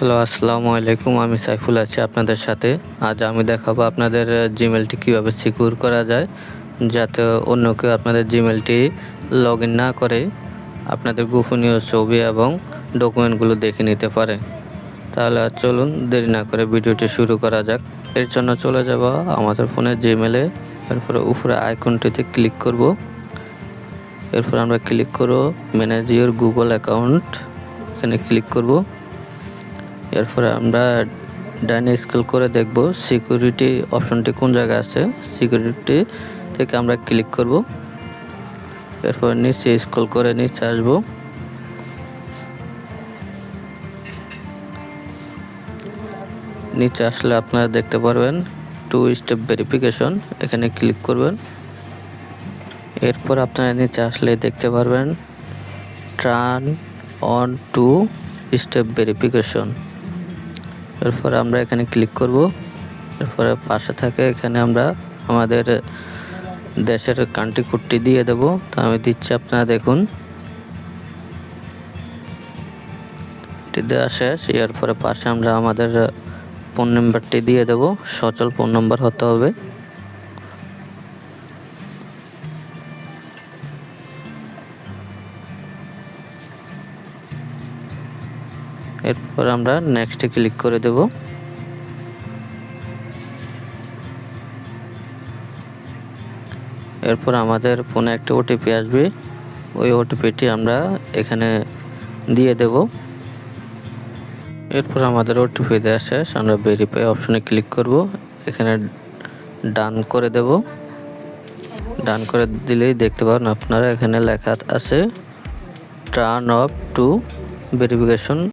Hello, আসসালামু আলাইকুম, আমি সাইফুল আছি আপনাদের সাথে। আজ আমি দেখাবো আপনাদের জিমেলটি কীভাবে সিকিউর করা যায়, যাতে অন্য কেউ আপনাদের জিমেলটি লগ না করে আপনাদের গোপনীয় ছবি এবং ডকুমেন্টগুলো দেখে নিতে পারে। তাহলে চলুন, দেরি না করে ভিডিওটি শুরু করা যাক। এর জন্য চলে যাব আমাদের ফোনের জিমেলে এরপরে উপরে আইকনটিতে ক্লিক করব। এরপর আমরা ক্লিক করব ম্যানেজ ইউর গুগল অ্যাকাউন্ট এখানে ক্লিক করব। এরপরে আমরা ডাইনে স্ক্রল করে দেখব সিকিউরিটি অপশনটি কোন জায়গায় আছে। সিকিউরিটি থেকে আমরা ক্লিক করব। এরপর নিচে স্ক্রল করে নিচে আসব। নিচে আসলে আপনারা দেখতে পারবেন টু স্টেপ ভেরিফিকেশন এখানে ক্লিক করবেন। এরপর আপনারা নিচে আসলে দেখতে পারবেন turn on two step verification এরপর আমরা এখানে ক্লিক করব। এরপরে পাশে থাকে এখানে আমরা আমাদের দেশের কান্ট্রি কোডটি দিয়ে দেব। তো আমি দিচ্ছি আপনারা দেখুন। এটি দেওয়া শেষ। এরপরে পাশে আমরা আমাদের ফোন নম্বরটি দিয়ে দেব। সচল ফোন নম্বর হতে হবে। এরপর আমরা নেক্সটে ক্লিক করে দেব। এরপর আমাদের ফোনে একটা ওটিপি আসবে। ওই ওটিপিটি আমরা এখানে দিয়ে দেব। এরপর আমাদের ওটিপি দেওয়া শেষ আমরা ভেরিফাই অপশনে ক্লিক করব। এখানে ডান করে দেব। ডান করে দিলেই দেখতে পাবেন আপনারা এখানে লেখা আছে টার্ন অফ টু ভেরিফিকেশন